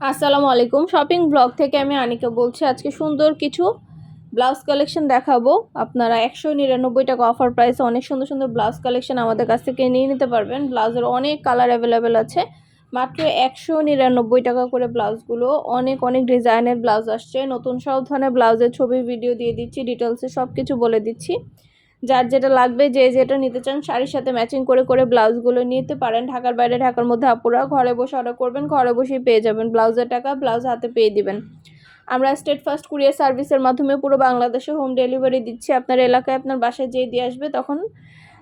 আসসালামু আলাইকুম। Shopping blog থেকে আমি আনিকা বলছি, আজকে সুন্দর কিছু ব্লাউজ কালেকশন দেখাবো। আপনারা একশো নিরানব্বই টাকা অফার প্রাইসে অনেক সুন্দর সুন্দর ব্লাউজ কালেকশন আমাদের কাছ থেকে নিয়ে নিতে পারবেন। ব্লাউজের অনেক কালার অ্যাভেলেবেল আছে। মাত্র একশো নিরানব্বই টাকা করে ব্লাউজগুলো অনেক অনেক ডিজাইনের ব্লাউজ আসছে। নতুন সব ধরনের ব্লাউজের ছবি ভিডিও দিয়ে দিচ্ছি ডিটেলসে সব কিছু বলে দিচ্ছি। যার যেটা লাগবে, যে যেটা নিতে চান শাড়ির সাথে ম্যাচিং করে করে ব্লাউজগুলো নিতে পারেন। ঢাকার বাইরে, ঢাকার মধ্যে আপুরা ঘরে বসে অর্ডার করবেন, ঘরে বসেই পেয়ে যাবেন ব্লাউজের টাকা, ব্লাউজ হাতে পেয়ে দিবেন। আমরা স্টেট ফার্স্ট কুরিয়ার সার্ভিসের মাধ্যমে পুরো বাংলাদেশে হোম ডেলিভারি দিচ্ছি। আপনার এলাকায় আপনার বাসায় যেয়ে দিয়ে আসবে, তখন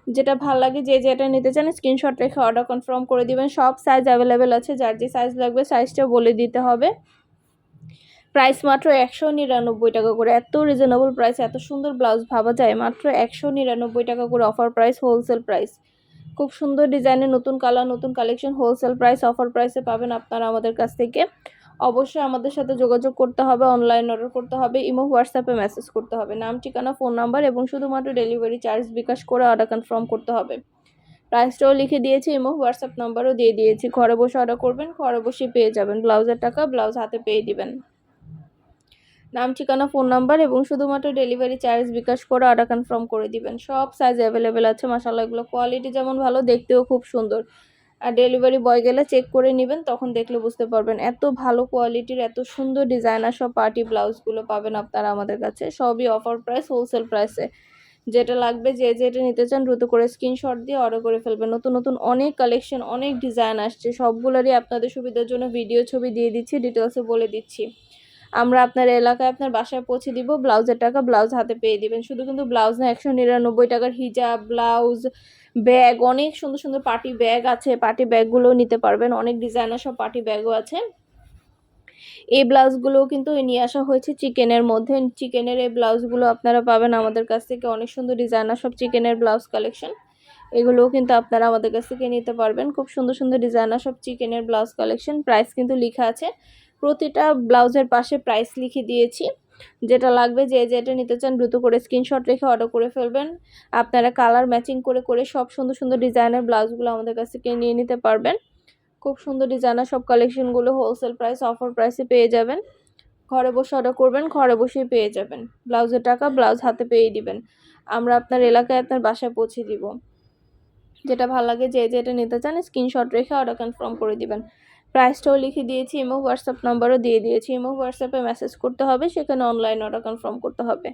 যেটা ভালো লাগে, যে যেটা নিতে চান স্ক্রিনশট রেখে অর্ডার কনফার্ম করে দিবেন। সব সাইজ অ্যাভেলেবেল আছে, যার যে সাইজ লাগবে সাইজটা বলে দিতে হবে। প্রাইস মাত্র একশো নিরানব্বই টাকা করে। এত রিজনেবল প্রাইস এত সুন্দর ব্লাউজ ভাবা যায়। মাত্র একশো নিরানব্বই টাকা করে অফার প্রাইস হোলসেল প্রাইস খুব সুন্দর ডিজাইনের নতুন কালার নতুন কালেকশন হোলসেল প্রাইস অফার প্রাইসে পাবেন আপনারা আমাদের কাছ থেকে। অবশ্যই আমাদের সাথে যোগাযোগ করতে হবে অনলাইন অর্ডার করতে হবে, ইমো, হোয়াটসঅ্যাপে মেসেজ করতে হবে। নাম, ঠিকানা ফোন নাম্বার এবং শুধুমাত্র ডেলিভারি চার্জ বিকাশ করে অর্ডার কনফার্ম করতে হবে। প্রাইসটাও লিখে দিয়েছি, ইমো, হোয়াটসঅ্যাপ নাম্বারও দিয়ে দিয়েছি। ঘরে বসে অর্ডার করবেন, ঘরে বসে পেয়ে যাবেন। ব্লাউজের টাকা ব্লাউজ হাতে পেয়ে দিবেন। নাম, ঠিকানা, ফোন নাম্বার এবং শুধুমাত্র ডেলিভারি চার্জ বিকাশ করে অর্ডার কনফার্ম করে দিবেন। সব সাইজ অ্যাভেলেবেল আছে মশালা এগুলো কোয়ালিটি যেমন ভালো, দেখতেও খুব সুন্দর। আর ডেলিভারি বয় গেলে চেক করে নেবেন, তখন দেখলে বুঝতে পারবেন এত ভালো কোয়ালিটির এত সুন্দর ডিজাইনার সব পার্টি ব্লাউজগুলো পাবেন আপনারা আমাদের কাছে। সবই অফার প্রাইস হোলসেল প্রাইসে যেটা লাগবে, যে যেটা নিতে চান দ্রুত করে স্ক্রিনশট দিয়ে অর্ডার করে ফেলবেন। নতুন নতুন অনেক কালেকশন অনেক ডিজাইন আসছে। সবগুলোরই আপনাদের সুবিধার জন্য ভিডিও ছবি দিয়ে দিচ্ছি ডিটেলসে বলে দিচ্ছি। আমরা আপনার এলাকায় আপনার বাসায় পৌঁছে দিব, ব্লাউজের টাকা ব্লাউজ হাতে পেয়ে দিবেন। শুধু কিন্তু ব্লাউজ না, একশো নিরানব্বই টাকার হিজাব, ব্লাউজ, ব্যাগ, অনেক সুন্দর সুন্দর পার্টি ব্যাগ আছে। পার্টি ব্যাগগুলোও নিতে পারবেন, অনেক ডিজাইনার সব পার্টি ব্যাগও আছে। এই ব্লাউজগুলোও কিন্তু নিয়ে আসা হয়েছে চিকেনের মধ্যে। চিকেনের এই ব্লাউজগুলো আপনারা পাবেন আমাদের কাছ থেকে, অনেক সুন্দর ডিজাইনার সব চিকেনের ব্লাউজ কালেকশন। এগুলোও কিন্তু আপনারা আমাদের কাছ থেকে নিতে পারবেন। খুব সুন্দর সুন্দর ডিজাইনার সব চিকেনের ব্লাউজ কালেকশন, প্রাইস কিন্তু লেখা আছে। প্রতিটা ব্লাউজের পাশে প্রাইস লিখে দিয়েছি। যেটা লাগবে যে যেটা নিতে চান দ্রুত করে স্ক্রিনশট রেখে অর্ডার করে ফেলবেন। আপনারা কালার ম্যাচিং করে করে সব সুন্দর সুন্দর ডিজাইনের ব্লাউজগুলো আমাদের কাছ থেকে নিয়ে নিতে পারবেন। খুব সুন্দর ডিজাইনার সব কালেকশনগুলো হোলসেল প্রাইস অফার প্রাইসে পেয়ে যাবেন। ঘরে বসে অর্ডার করবেন, ঘরে বসেই পেয়ে যাবেন। ব্লাউজের টাকা ব্লাউজ হাতে পেয়ে দিবেন। আমরা আপনার এলাকায় আপনার বাসায় পৌঁছে দিব। যেটা ভালো লাগে যে যেটা নিতে চান স্ক্রিনশট রেখে অর্ডার কনফার্ম করে দিবেন। প্রাইসটাও লিখে দিয়েছি ইমো হোয়াটসঅ্যাপ নাম্বারও দিয়ে দিয়েছি। ইমো হোয়াটসঅ্যাপে মেসেজ করতে হবে, সেখানে অনলাইন অর্ডার কনফার্ম করতে হবে।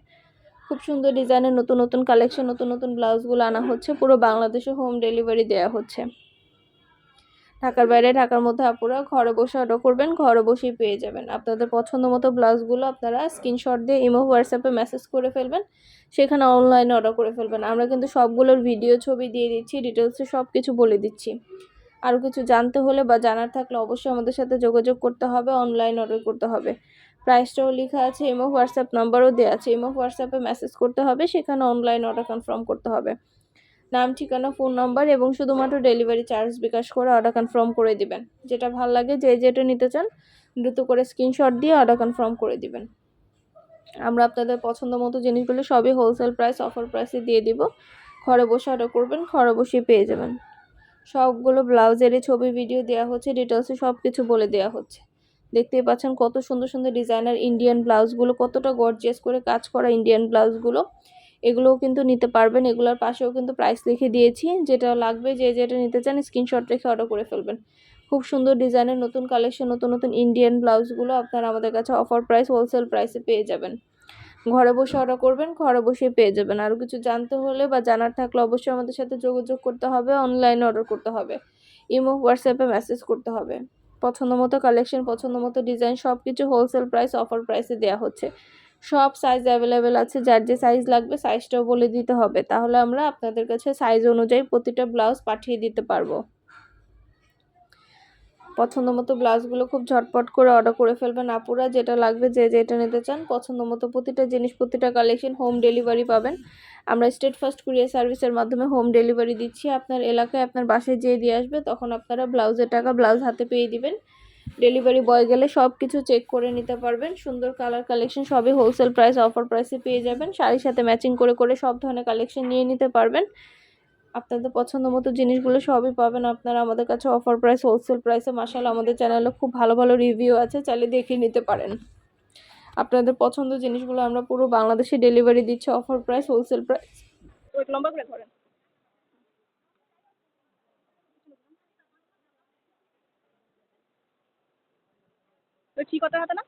খুব সুন্দর ডিজাইনের নতুন নতুন কালেকশন নতুন নতুন ব্লাউজগুলো আনা হচ্ছে, পুরো বাংলাদেশে হোম ডেলিভারি দেওয়া হচ্ছে। ঢাকার বাইরে, ঢাকার মধ্যে আপুরা ঘরে বসে অর্ডার করবেন, ঘরে বসেই পেয়ে যাবেন। আপনাদের পছন্দ মতো ব্লাউজগুলো আপনারা স্ক্রিনশট দিয়ে ইমো হোয়াটসঅ্যাপে মেসেজ করে ফেলবেন, সেখানে অনলাইনে অর্ডার করে ফেলবেন। আমরা কিন্তু সবগুলোর ভিডিও ছবি দিয়ে দিচ্ছি ডিটেলসে সব কিছু বলে দিচ্ছি। আরও কিছু জানতে হলে বা জানার থাকলে অবশ্যই আমাদের সাথে যোগাযোগ করতে হবে অনলাইন অর্ডার করতে হবে। প্রাইসটাও লেখা আছে ইমো হোয়াটসঅ্যাপ নাম্বারও দেওয়া আছে। ইমো হোয়াটসঅ্যাপে মেসেজ করতে হবে, সেখানে অনলাইন অর্ডার কনফার্ম করতে হবে। নাম, ঠিকানা ফোন নাম্বার এবং শুধুমাত্র ডেলিভারি চার্জ বিকাশ করে অর্ডার কনফার্ম করে দিবেন। যেটা ভালো লাগে, যে যেটা নিতে চান, দ্রুত করে স্ক্রিনশট দিয়ে অর্ডার কনফার্ম করে দিবেন। আমরা আপনাদের পছন্দ মতো জিনিসগুলো সবই হোলসেল প্রাইস অফার প্রাইসে দিয়ে দিব। ঘরে বসে অর্ডার করবেন, ঘরে বসে পেয়ে যাবেন। সবগুলো ব্লাউজেরই ছবি ভিডিও দেওয়া হচ্ছে ডিটেলসে সব কিছু বলে দেওয়া হচ্ছে। দেখতেই পাচ্ছেন কত সুন্দর সুন্দর ডিজাইনার ইন্ডিয়ান ব্লাউজগুলো, কতটা গর্জিয়াস করে কাজ করা ইন্ডিয়ান ব্লাউজগুলো। এগুলোও কিন্তু নিতে পারবেন, এগুলোর পাশেও কিন্তু প্রাইস লিখে দিয়েছি। যেটা লাগবে, যে যেটা নিতে চান স্ক্রিনশট রেখে অর্ডার করে ফেলবেন। খুব সুন্দর ডিজাইনের নতুন কালেকশন নতুন নতুন ইন্ডিয়ান ব্লাউজগুলো আপনারা আমাদের কাছে অফার প্রাইস হোলসেল প্রাইসে পেয়ে যাবেন। ঘরে বসে অর্ডার করবেন, ঘরে বসে পেয়ে যাবেন। আরও কিছু জানতে হলে বা জানার থাকলে অবশ্যই আমাদের সাথে যোগাযোগ করতে হবে অনলাইনে অর্ডার করতে হবে। ইমো হোয়াটসঅ্যাপে মেসেজ করতে হবে। পছন্দ মতো কালেকশন পছন্দ মতো ডিজাইন সব কিছু হোলসেল প্রাইস অফার প্রাইসে দেওয়া হচ্ছে। সব সাইজ অ্যাভেলেবেল আছে, যার যে সাইজ লাগবে সাইজটাও বলে দিতে হবে। তাহলে আমরা আপনাদের কাছে সাইজ অনুযায়ী প্রতিটা ব্লাউজ পাঠিয়ে দিতে পারব। পছন্দ মতো ব্লাউজগুলো খুব ঝটপট করে অর্ডার করে ফেলবেন আপুরা, যেটা লাগবে যে যেটা নিতে চান পছন্দ মতো প্রতিটা জিনিস, প্রতিটা কালেকশন হোম ডেলিভারি পাবেন। আমরা স্টেট ফার্স্ট কুরিয়ার সার্ভিসের মাধ্যমে হোম ডেলিভারি দিচ্ছি। আপনার এলাকায় আপনার বাসায় যেয়ে দিয়ে আসবে, তখন আপনারা ব্লাউজের টাকা ব্লাউজ হাতে পেয়ে দিবেন। ডেলিভারি বয় গেলে সব কিছু চেক করে নিতে পারবেন। সুন্দর কালার কালেকশন সবই হোলসেল প্রাইস অফার প্রাইসে পেয়ে যাবেন। শাড়ির সাথে ম্যাচিং করে করে সব ধরনের কালেকশন নিয়ে নিতে পারবেন। আপনাদের পছন্দ মতো জিনিসগুলো সবই পাবেন। আপনারা আমাদের কাছে অফার প্রাইস হোলসেল প্রাইসে মাসাল আমাদের চ্যানেলে খুব ভালো ভালো রিভিউ আছে, চাইলে দেখে নিতে পারেন। আপনাদের পছন্দ জিনিসগুলো আমরা পুরো বাংলাদেশে ডেলিভারি দিচ্ছি অফার প্রাইস হোলসেল প্রাইস ঠিক কথা হতো না?